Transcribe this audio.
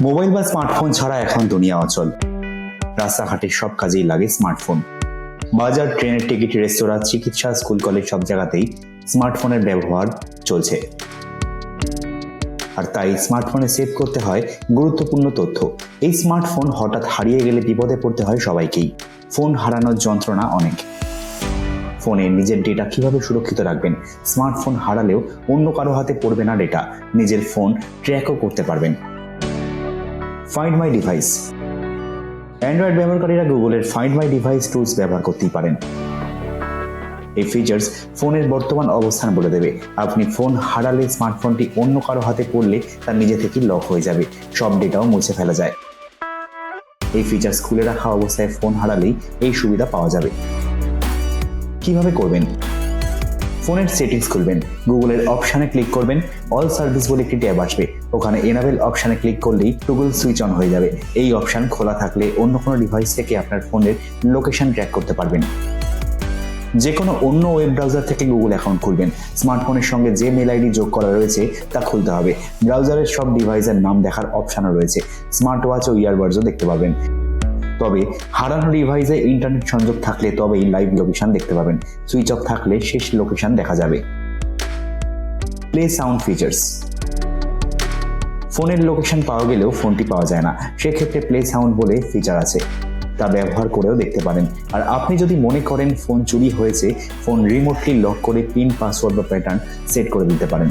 Mobile বা smartphone ছাড়া এখন দুনিয়া অচল। রাস্তাঘাটের সব কাজেই লাগে স্মার্টফোন। বাজার, ট্রেনের টিকিট, রেস্তোরাঁ, চিকিৎসা, স্কুল, কলেজ সব জায়গাতেই স্মার্টফোনের ব্যবহার চলছে। আর তাই স্মার্টফোনে সেভ করতে হয় গুরুত্বপূর্ণ তথ্য। এই স্মার্টফোন হঠাৎ হারিয়ে গেলে বিপদে পড়তে হয় সবাইকেই। ফোন হারানোর যন্ত্রণা অনেক। ফোনে নিজের ডেটা কীভাবে সুরক্ষিত রাখবেন? স্মার্টফোন হারালেও অন্য কারও হাতে পড়বে না ডেটা। নিজের ফোন ট্র্যাকও করতে পারবেন। ফাইন্ড মাই ডিভাইস অ্যান্ড্রয়েড ব্যবহারকারীরা গুগলের ফাইন্ড মাই ডিভাইস টুলস ব্যবহার করতেই পারেন। এই ফিচার্স ফোনের বর্তমান অবস্থান বলে দেবে। আপনি ফোন হারালে স্মার্টফোনটি অন্য কারও হাতে পড়লে তার নিজে থেকেই লক হয়ে যাবে। সব ডেটাও মুছে ফেলা যায়। এই ফিচার্স খুলে রাখা অবস্থায় ফোন হারালেই এই সুবিধা পাওয়া যাবে। কীভাবে করবেন? ফোনের সেটিংস খুলবেন। গুগলের অপশানে ক্লিক করবেন, অল সার্ভিস বলে একটি ট্যাব আসবে। ওখানে এনাবেল অপশানে ক্লিক করলেই গুগল সুইচ অন হয়ে যাবে। এই অপশান খোলা থাকলে অন্য কোনো ডিভাইস থেকে আপনার ফোনের লোকেশন ট্র্যাক করতে পারবেন। যে কোনো অন্য ওয়েব ব্রাউজার থেকে গুগল অ্যাকাউন্ট খুলবেন। স্মার্টফোনের সঙ্গে যে মেল আইডি যোগ করা রয়েছে, তা খুলতে হবে। ব্রাউজারের সব ডিভাইসের নাম দেখার অপশানও রয়েছে। স্মার্ট ওয়াচ ও ইয়ারবাডসও দেখতে পাবেন। তবে হারানো ডিভাইসে ইন্টারনেট সংযোগ থাকলে তবেই লাইভ লোকেশন দেখতে পাবেন। সুইচ অফ থাকলে শেষ লোকেশন দেখা যাবে। প্লে সাউন্ড ফিচার্স ফোনের লোকেশন পাওয়া গেলেও ফোনটি পাওয়া যায় না। সেক্ষেত্রে প্লে সাউন্ড বলে ফিচার আছে। তা ব্যবহার করেও দেখতে পারেন। আর আপনি যদি মনে করেন ফোন চুরি হয়েছে ফোন রিমোটলি লক করে পিন পাসওয়ার্ড বা প্যাটার্ন সেট করে দিতে পারেন।